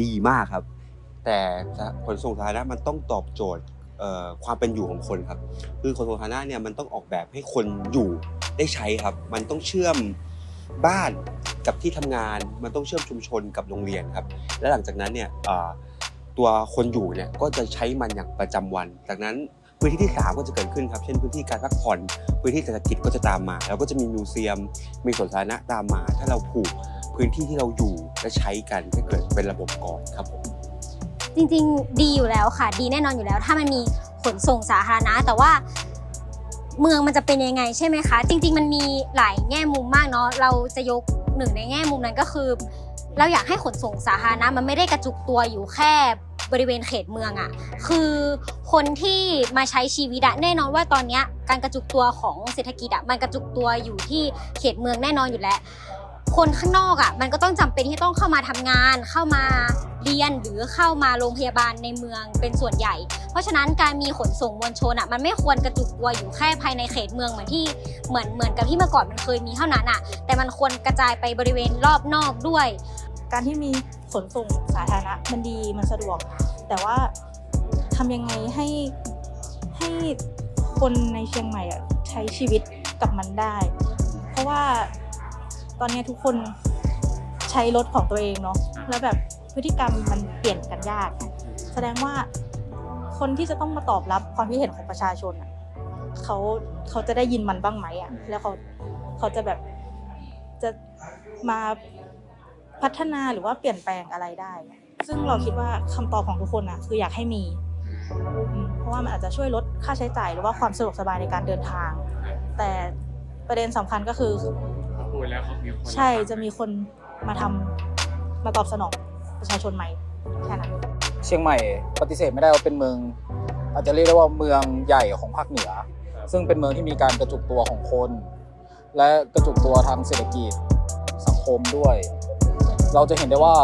ดีมากครับ แต่ขนส่งสาธารณะมันต้องตอบโจทย์ความเป็นอยู่ของคนครับ คือขนส่งสาธารณะเนี่ยมันต้องออกแบบให้คนอยู่ได้ใช้ครับ มันต้องเชื่อมบ้านกับที่ทำงาน มันต้องเชื่อมชุมชนกับโรงเรียนครับ และหลังจากนั้นเนี่ยตัวคนอยู่เนี่ยก็จะใช้มันอย่างประจำวัน จากนั้นพื้นที่ที่สามก็จะเกิดขึ้นครับ เช่นพื้นที่การพักผ่อน พื้นที่เศรษฐกิจก็จะตามมา แล้วก็จะมีมิวเซียม มีสวนสาธารณะตามมา ถ้าเราผูกพื้นที่ที่เราอยู่ และใช้กันให้เกิดเป็นระบบก่อนครับผมจริงๆ ดีอยู่แล้วค่ะ ดีแน่นอนอยู่แล้ว ถ้ามันมีขนส่งสาธารณะ แต่ว่าเมืองมันจะเป็นยังไงใช่ไหมคะ จริง ๆ มันมีหลายแง่มุมมากเนาะเราจะยกหนึ่งในแง่มุมนั้นก็คือ เราอยากให้ขนส่งสาธารณะมันไม่ได้กระจุกตัวอยู่แค่บริเวณเขตเมืองอะ่ะคือคนที่มาใช้ชีวิตอะแน่นอนว่าตอนเนี้ยการกระจุกตัวของเศรษฐกิจอะมันกระจุกตัวอยู่ที่เขตเมืองแน่นอนอยู่แล้ว คนข้างนอกอะมันก็ต้องจำเป็นที่ต้องเข้ามาทำงาน เข้ามาเรียนหรือเข้ามาโรงพยาบาลในเมืองเป็นส่วนใหญ่ เพราะฉะนั้นการมีขนส่งมวลชนอะมันไม่ควรกระจุกตัวอยู่แค่ภายในเขตเมืองเหมือนที่เหมือนเหมือนกับที่เมื่อก่อนมันเคยมีเท่านั้นอะ แต่มันควรกระจายไปบริเวณรอบนอกด้วย การที่มีขนส่งสาธารณะมันดีมันสะดวก แต่ว่าทำยังไงให้ให้คนในเชียงใหม่อะใช้ชีวิตกับมันได้ เพราะว่า ตอนนี้ทุกคนใช้รถของตัวเองเนาะแล้วแบบพฤติกรรมมันเปลี่ยนกันยาก แสดงว่าคนที่จะต้องมาตอบรับความคิดเห็นของประชาชนอะเขาเขาจะได้ยินมันบ้างไหมอะแล้วเขาเขาจะแบบจะมาพัฒนาหรือว่าเปลี่ยนแปลงอะไรได้ ซึ่งเราคิดว่าคำตอบของทุกคนอะคืออยากให้มี เพราะว่ามันอาจจะช่วยลดค่าใช้จ่ายหรือว่าความสะดวกสบายในการเดินทาง แต่ประเด็นสำคัญก็คือ เขาพูดแล้วเขามีคนใช่จะมีคนมาทำมาตอบสนองประชาชนใหม่แค่นั้นเชียงใหม่ปฏิเสธไม่ได้ว่าเป็นเมือง อาจจะเรียกได้ว่าเมืองใหญ่ของภาคเหนือ ซึ่งเป็นเมืองที่มีการกระจุกตัวของคน และกระจุกตัวทางเศรษฐกิจสังคมด้วย เราจะเห็นได้ว่า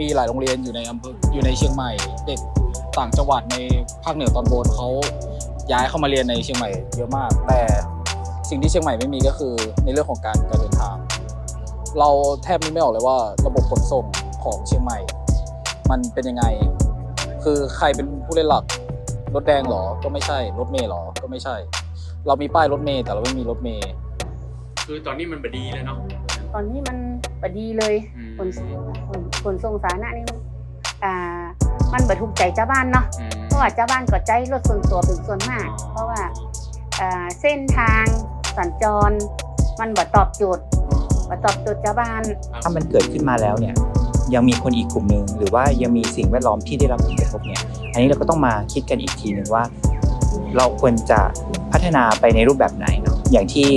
มีหลายโรงเรียนอยู่ในอำเภออยู่ในเชียงใหม่ เด็กต่างจังหวัดในภาคเหนือตอนบนเขาย้ายเข้ามาเรียนในเชียงใหม่เยอะมาก แต่ สิ่งที่เชียงใหม่ไม่มีก็คือในเรื่องของการการเดินทาง เราแทบนึกไม่ออกเลยว่าระบบขนส่งของเชียงใหม่ มันเป็นยังไง คือใครเป็นผู้เล่นหลักรถแดงเหรอ ก็ไม่ใช่ รถเมล์เหรอ ก็ไม่ใช่ เรามีป้ายรถเมล์แต่เราไม่มีรถเมล์คือตอนนี้มันบดีเลยเนาะ ตอนนี้มันบดีเลยอืม ขนขนขนส่งสาธารณะนี่อ่ามันบรรทุกใจเจ้าบ้านเนาะอืมเพราะว่าเจ้าบ้านก็ใจรถส่วนตัวเป็นส่วนมาก เพราะว่าอ่าเส้นทาง สัญจร มันบ่ตอบโจทย์บ่ตอบโจทย์เจ้าบ้าน ถ้ามันเกิดขึ้นมาแล้วเนี่ยยังมีคนอีกกลุ่มหนึ่งหรือว่ายังมีสิ่งแวดล้อมที่ได้รับผลกระทบเนี่ยอันนี้เราก็ต้องมาคิดกันอีกทีหนึ่งว่า เราควรจะพัฒนาไปในรูปแบบไหนเนาะอย่างที่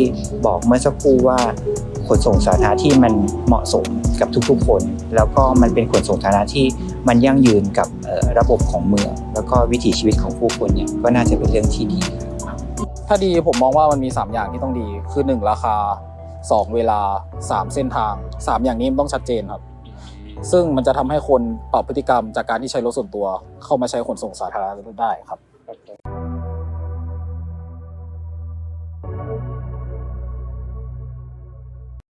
บอกเมื่อสักครู่ว่าขนส่งสาธารณะที่มันเหมาะสมกับทุกๆคน แล้วก็มันเป็นขนส่งสาธารณะที่มันยั่งยืนกับระบบของเมือง แล้วก็วิถีชีวิตของผู้คนเนี่ยก็น่าจะเป็นเรื่องที่ดีครับ ถ้าดีผมมองว่ามันมี 3 อย่างที่ต้องดี คือ 1 ราคา 2 เวลา 3 เส้นทาง 3 อย่างนี้มันต้องชัดเจนครับ ซึ่งมันจะทำให้คนปรับพฤติกรรมจากการที่ใช้รถส่วนตัว เข้ามาใช้ขนส่งสาธารณะได้ครับ